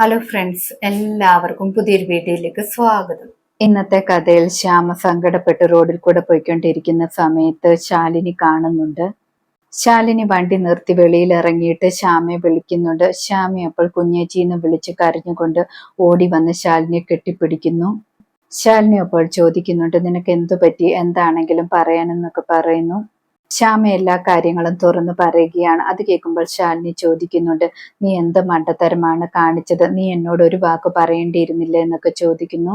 Hello friends എല്ലാവർക്കും പുതിയൊരു വീഡിയോയിലേക്ക് സ്വാഗതം. ഇന്നത്തെ കഥയിൽ ശ്യാമ സങ്കടപ്പെട്ട് റോഡിൽ കൂടെ പോയിക്കൊണ്ടിരിക്കുന്ന സമയത്ത് ശാലിനി കാണുന്നുണ്ട്. ശാലിനി വണ്ടി നിർത്തി വെളിയിൽ ഇറങ്ങിയിട്ട് ശ്യാമയെ വിളിക്കുന്നുണ്ട്. ശ്യാമ അപ്പോൾ കുഞ്ഞേച്ചി എന്ന് വിളിച്ച് കരഞ്ഞുകൊണ്ട് ഓടി വന്ന് ശാലിനിയെ കെട്ടിപ്പിടിക്കുന്നു. ശാലിനി അപ്പോൾ ചോദിക്കുന്നുണ്ട് നിനക്ക് എന്തു പറ്റി? എന്താണെങ്കിലും പറയാനെന്നൊക്കെ പറയുന്നു. ശ്യാമ എല്ലാ കാര്യങ്ങളും തുറന്നു പറയുകയാണ്. അത് കേൾക്കുമ്പോൾ ശാലിനി ചോദിക്കുന്നുണ്ട് നീ എന്ത് മണ്ടത്തരമാണ് കാണിച്ചത്? നീ എന്നോട് ഒരു വാക്ക് പറയേണ്ടിയിരുന്നില്ല എന്നൊക്കെ ചോദിക്കുന്നു.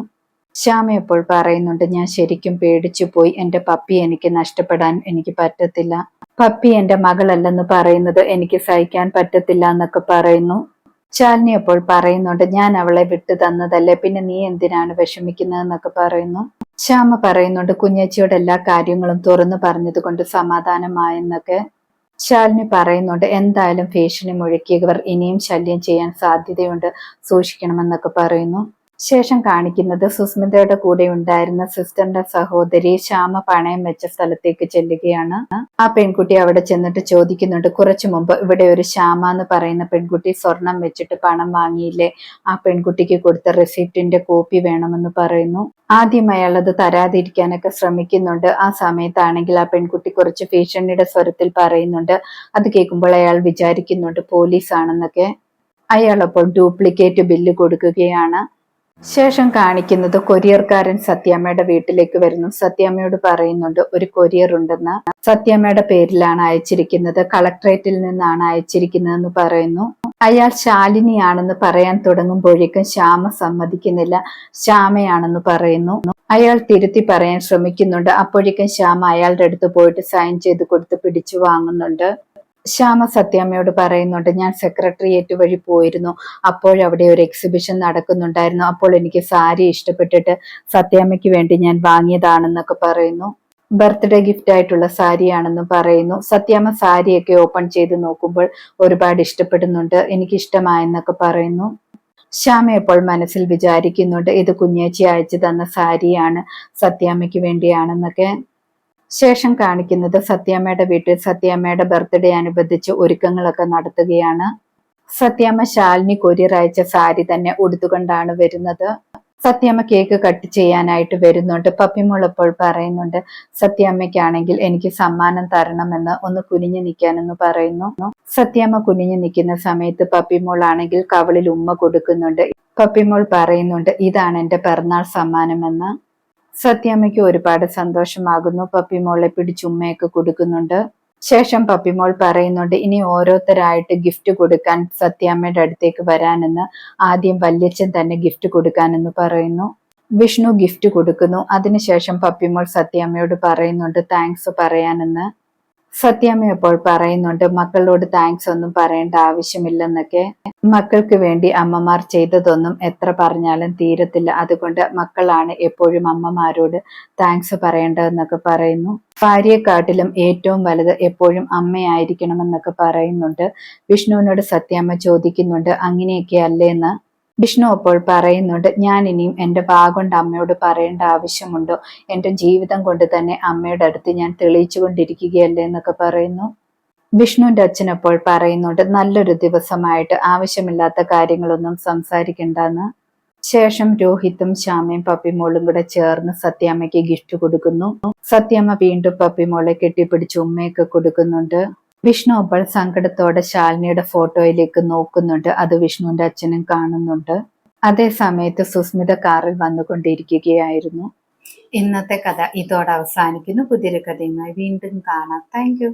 ശ്യാമ എപ്പോൾ പറയുന്നുണ്ട് ഞാൻ ശരിക്കും പേടിച്ചു പോയി. എന്റെ പപ്പി എനിക്ക് നഷ്ടപ്പെടാൻ എനിക്ക് പറ്റത്തില്ല. പപ്പി എന്റെ മകളല്ലെന്ന് പറയുന്നത് എനിക്ക് സഹിക്കാൻ പറ്റത്തില്ല എന്നൊക്കെ പറയുന്നു. ശാലിനി അപ്പോൾ പറയുന്നുണ്ട് ഞാൻ അവളെ വിട്ടു തന്നതല്ലേ പിന്നെ നീ എന്തിനാണ് വിഷമിക്കുന്നതെന്നൊക്കെ പറയുന്നു. ശ്യാമ പറയുന്നുണ്ട് കുഞ്ഞേച്ചിയോട് എല്ലാ കാര്യങ്ങളും തുറന്നു പറഞ്ഞത് കൊണ്ട് സമാധാനമായെന്നൊക്കെ. ശാലിനി പറയുന്നുണ്ട് എന്തായാലും ഭീഷണി മുഴക്കിയവർ ഇനിയും ശല്യം ചെയ്യാൻ സാധ്യതയുണ്ട് സൂക്ഷിക്കണമെന്നൊക്കെ പറയുന്നു. ശേഷം കാണിക്കുന്നത് സുസ്മിതയുടെ കൂടെ ഉണ്ടായിരുന്ന സിസ്റ്ററിന്റെ സഹോദരി ശ്യാമ പണയം വെച്ച സ്ഥലത്തേക്ക് ചെല്ലുകയാണ്. ആ പെൺകുട്ടി അവിടെ ചെന്നിട്ട് ചോദിക്കുന്നുണ്ട് കുറച്ചു മുമ്പ് ഇവിടെ ഒരു ശ്യാമ എന്ന് പറയുന്ന പെൺകുട്ടി സ്വർണം വെച്ചിട്ട് പണം വാങ്ങിയില്ലേ? ആ പെൺകുട്ടിക്ക് കൊടുത്ത റെസിപ്റ്റിന്റെ കോപ്പി വേണമെന്ന് പറയുന്നു. ആദ്യം അയാൾ അത് തരാതിരിക്കാനൊക്കെ ശ്രമിക്കുന്നുണ്ട്. ആ സമയത്താണെങ്കിൽ ആ പെൺകുട്ടി കുറച്ച് ഭീഷണിയുടെ സ്വരത്തിൽ പറയുന്നുണ്ട്. അത് കേൾക്കുമ്പോൾ അയാൾ വിചാരിക്കുന്നുണ്ട് പോലീസ് ആണെന്നൊക്കെ അയാൾ അപ്പോൾ ഡ്യൂപ്ലിക്കേറ്റ് ബില്ല് കൊടുക്കുകയാണ്. ശേഷം കാണിക്കുന്നത് കൊറിയർക്കാരൻ സത്യാമ്മയുടെ വീട്ടിലേക്ക് വരുന്നു. സത്യാമ്മയോട് പറയുന്നുണ്ട് ഒരു കൊറിയർ ഉണ്ടെന്ന്. സത്യാമ്മയുടെ പേരിലാണ് അയച്ചിരിക്കുന്നത്. കളക്ട്രേറ്റിൽ നിന്നാണ് അയച്ചിരിക്കുന്നതെന്ന് പറയുന്നു. അയാൾ ശാലിനിയാണെന്ന് പറയാൻ തുടങ്ങുമ്പോഴേക്കും ശ്യാമ സമ്മതിക്കുന്നില്ല. ശ്യാമയാണെന്ന് പറയുന്നു. അയാൾ തിരുത്തി പറയാൻ ശ്രമിക്കുന്നുണ്ട്. അപ്പോഴേക്കും ശ്യാമ അയാളുടെ അടുത്ത് പോയിട്ട് സൈൻ ചെയ്ത് കൊടുത്ത് പിടിച്ചു വാങ്ങുന്നുണ്ട്. ശ്യാമ സത്യാമ്മയോട് പറയുന്നുണ്ട് ഞാൻ സെക്രട്ടറിയേറ്റ് വഴി പോയിരുന്നു. അപ്പോഴവിടെ ഒരു എക്സിബിഷൻ നടക്കുന്നുണ്ടായിരുന്നു. അപ്പോൾ എനിക്ക് സാരി ഇഷ്ടപ്പെട്ടിട്ട് സത്യാമ്മയ്ക്ക് വേണ്ടി ഞാൻ വാങ്ങിയതാണെന്നൊക്കെ പറയുന്നു. ബർത്ത്ഡേ ഗിഫ്റ്റ് ആയിട്ടുള്ള സാരിയാണെന്ന് പറയുന്നു. സത്യാമ്മ സാരിയൊക്കെ ഓപ്പൺ ചെയ്ത് നോക്കുമ്പോൾ ഒരുപാട് ഇഷ്ടപ്പെടുന്നുണ്ട്. എനിക്ക് ഇഷ്ടമായെന്നൊക്കെ പറയുന്നു. ശ്യാമ ഇപ്പോൾ മനസ്സിൽ വിചാരിക്കുന്നുണ്ട് ഇത് കുഞ്ഞേച്ചി അയച്ചു തന്ന സാരിയാണ് സത്യാമ്മയ്ക്ക് വേണ്ടിയാണെന്നൊക്കെ. ശേഷം കാണിക്കുന്നത് സത്യാമ്മയുടെ വീട്ടിൽ സത്യാമ്മയുടെ ബർത്ത്ഡേ അനുബന്ധിച്ച് ഒരുക്കങ്ങളൊക്കെ നടത്തുകയാണ്. സത്യാമ്മ ശാലിനി കൊരിയർ അയച്ച സാരി തന്നെ ഉടുത്തുകൊണ്ടാണ് വരുന്നത്. സത്യാമ്മ കേക്ക് കട്ട് ചെയ്യാനായിട്ട് വരുന്നുണ്ട്. പപ്പിമോൾ അപ്പോൾ പറയുന്നുണ്ട് സത്യാമ്മയ്ക്കാണെങ്കിൽ എനിക്ക് സമ്മാനം തരണമെന്ന് ഒന്ന് കുനിഞ്ഞു നിൽക്കാനെന്ന് പറയുന്നു. സത്യാമ്മ കുനിഞ്ഞു നിൽക്കുന്ന സമയത്ത് പപ്പിമോൾ ആണെങ്കിൽ കവളിൽ ഉമ്മ കൊടുക്കുന്നുണ്ട്. പപ്പിമോൾ പറയുന്നുണ്ട് ഇതാണ് എന്റെ പിറന്നാൾ സമ്മാനമെന്ന്. സത്യാമ്മയ്ക്ക് ഒരുപാട് സന്തോഷമാകുന്നു. പപ്പിമോളെ പിടിച്ചുമ്മയൊക്കെ കൊടുക്കുന്നുണ്ട്. ശേഷം പപ്പിമോൾ പറയുന്നുണ്ട് ഇനി ഓരോരുത്തരായിട്ട് ഗിഫ്റ്റ് കൊടുക്കാൻ സത്യാമ്മയുടെ അടുത്തേക്ക് വരാനെന്ന്. ആദ്യം വല്യച്ഛൻ തന്നെ ഗിഫ്റ്റ് കൊടുക്കാനെന്ന് പറയുന്നു. വിഷ്ണു ഗിഫ്റ്റ് കൊടുക്കുന്നു. അതിനുശേഷം പപ്പിമോൾ സത്യാമ്മയോട് പറയുന്നുണ്ട് താങ്ക്സ് പറയാനെന്ന്. സത്യാമ്മ അപ്പോൾ പറയുന്നുണ്ട് മക്കളോട് താങ്ക്സ് ഒന്നും പറയേണ്ട ആവശ്യമില്ലെന്നൊക്കെ. മക്കൾക്ക് വേണ്ടി അമ്മമാർ ചെയ്തതൊന്നും എത്ര പറഞ്ഞാലും തീരത്തില്ല. അതുകൊണ്ട് മക്കളാണ് എപ്പോഴും അമ്മമാരോട് താങ്ക്സ് പറയേണ്ടതെന്നൊക്കെ പറയുന്നു. ഭാര്യയെക്കാട്ടിലും ഏറ്റവും വലുത് എപ്പോഴും അമ്മയായിരിക്കണമെന്നൊക്കെ പറയുന്നുണ്ട്. വിഷ്ണുവിനോട് സത്യാമ്മ ചോദിക്കുന്നുണ്ട് അങ്ങനെയൊക്കെ അല്ലേന്ന് വിഷ്ണു അപ്പോൾ പറയുന്നുണ്ട് ഞാൻ ഇനിയും എന്റെ കൊണ്ട് അമ്മയോട് പറയേണ്ട ആവശ്യമുണ്ടോ? എന്റെ ജീവിതം കൊണ്ട് തന്നെ അമ്മയുടെ അടുത്ത് ഞാൻ തെളിയിച്ചു കൊണ്ടിരിക്കുകയല്ലേ എന്നൊക്കെ പറയുന്നു. വിഷ്ണുവിന്റെ അച്ഛൻ അപ്പോൾ പറയുന്നുണ്ട് നല്ലൊരു ദിവസമായിട്ട് ആവശ്യമില്ലാത്ത കാര്യങ്ങളൊന്നും സംസാരിക്കണ്ടെന്ന്. ശേഷം രോഹിത്തും ശ്യാമയും പപ്പിമോളും കൂടെ ചേർന്ന് സത്യാമ്മയ്ക്ക് ഗിഫ്റ്റ് കൊടുക്കുന്നു. സത്യാമ്മ വീണ്ടും പപ്പിമോളെ കെട്ടിപ്പിടിച്ച് ഉമ്മയൊക്കെ കൊടുക്കുന്നുണ്ട്. വിഷ്ണു അപ്പോൾ സങ്കടത്തോടെ ശാലിനിയുടെ ഫോട്ടോയിലേക്ക് നോക്കുന്നുണ്ട്. അത് വിഷ്ണുവിന്റെ അച്ഛനും കാണുന്നുണ്ട്. അതേ സമയത്ത് സുസ്മിത കാറിൽ വന്നുകൊണ്ടിരിക്കുകയായിരുന്നു. ഇന്നത്തെ കഥ ഇതോടെ അവസാനിക്കുന്നു. പുതിയൊരു കഥയുമായി വീണ്ടും കാണാം. താങ്ക്